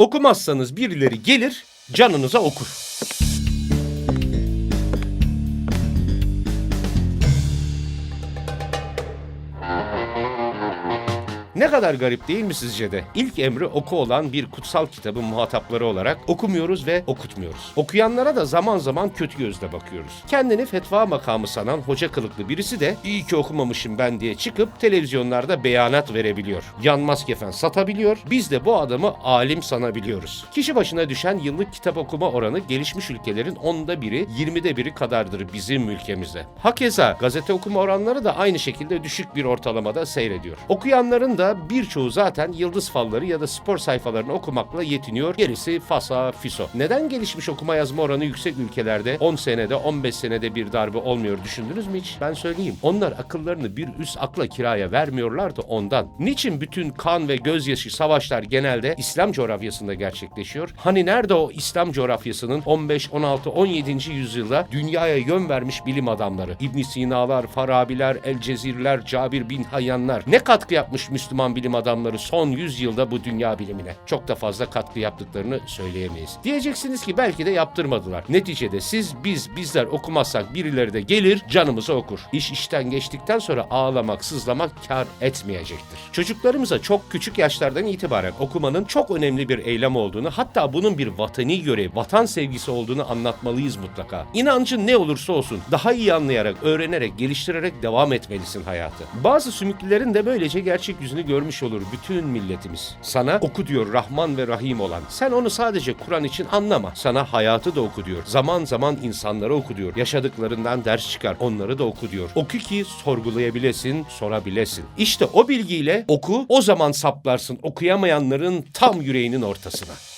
Okumazsanız birileri gelir, canınıza okur. Ne kadar garip değil mi sizce de? İlk emri oku olan bir kutsal kitabın muhatapları olarak okumuyoruz ve okutmuyoruz. Okuyanlara da zaman zaman kötü gözle bakıyoruz. Kendini fetva makamı sanan hoca kılıklı birisi de iyi ki okumamışım ben diye çıkıp televizyonlarda beyanat verebiliyor. Yanmaz kefen satabiliyor. Biz de bu adamı alim sanabiliyoruz. Kişi başına düşen yıllık kitap okuma oranı gelişmiş ülkelerin onda biri, 20'de biri kadardır bizim ülkemizde. Hakeza gazete okuma oranları da aynı şekilde düşük bir ortalamada seyrediyor. Okuyanların da birçoğu zaten yıldız falları ya da spor sayfalarını okumakla yetiniyor. Gerisi fasa fiso. Neden gelişmiş okuma yazma oranı yüksek ülkelerde 10 senede 15 senede bir darbe olmuyor düşündünüz mü hiç? Ben söyleyeyim. Onlar akıllarını bir üst akla kiraya vermiyorlar da ondan. Niçin bütün kan ve gözyaşı savaşlar genelde İslam coğrafyasında gerçekleşiyor? Hani nerede o İslam coğrafyasının 15, 16, 17. yüzyılda dünyaya yön vermiş bilim adamları? İbn Sina'lar, Farabiler, El Cezirler, Cabir bin Hayyanlar. Ne katkı yapmış Müslüman bilim adamları son 100 yılda bu dünya bilimine? Çok da fazla katkı yaptıklarını söyleyemeyiz. Diyeceksiniz ki belki de yaptırmadılar. Neticede siz, biz, bizler okumazsak birileri de gelir canımızı okur. İş işten geçtikten sonra ağlamak, sızlamak kar etmeyecektir. Çocuklarımıza çok küçük yaşlardan itibaren okumanın çok önemli bir eylem olduğunu, hatta bunun bir vatani görev, vatan sevgisi olduğunu anlatmalıyız mutlaka. İnancın ne olursa olsun daha iyi anlayarak, öğrenerek, geliştirerek devam etmelisin hayatı. Bazı sümüklülerin de böylece gerçek yüzünü görmüş olur bütün milletimiz. Sana oku diyor Rahman ve Rahim olan. Sen onu sadece Kur'an için anlama. Sana hayatı da oku diyor. Zaman zaman insanları oku diyor. Yaşadıklarından ders çıkar. Onları da oku diyor. Oku ki sorgulayabilesin, sorabilesin. İşte o bilgiyle oku, o zaman saplarsın okuyamayanların tam yüreğinin ortasına.